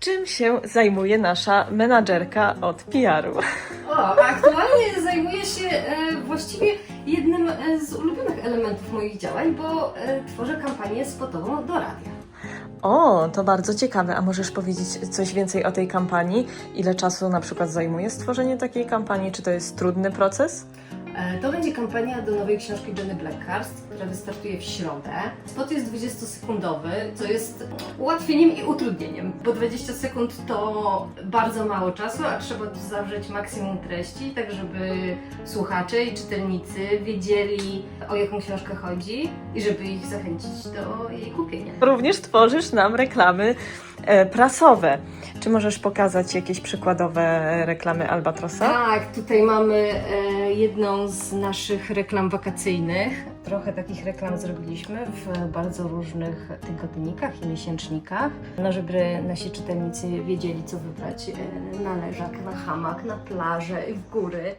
Czym się zajmuje nasza menadżerka od PR-u? O, aktualnie zajmuję się e, właściwie jednym e, z ulubionych elementów moich działań, bo e, tworzę kampanię spotową do radia. O, to bardzo ciekawe. A możesz powiedzieć coś więcej o tej kampanii? Ile czasu na przykład zajmuje stworzenie takiej kampanii? Czy to jest trudny proces? E, To będzie kampania do nowej książki Jenny Blackhurst, która wystartuje w środę. Spot jest 20-sekundowy, co jest ułatwieniem i utrudnieniem, bo 20 sekund to bardzo mało czasu, a trzeba tu zawrzeć maksimum treści, tak żeby słuchacze i czytelnicy wiedzieli, o jaką książkę chodzi i żeby ich zachęcić do jej kupienia. Również tworzysz nam reklamy e, prasowe. Czy możesz pokazać jakieś przykładowe reklamy Albatrosa? Tak, tutaj mamy e, jedną z naszych reklam wakacyjnych. Trochę takich reklam zrobiliśmy w bardzo różnych tygodnikach i miesięcznikach, no żeby nasi czytelnicy wiedzieli, co wybrać e, na leżak, na hamak, na plażę i w góry.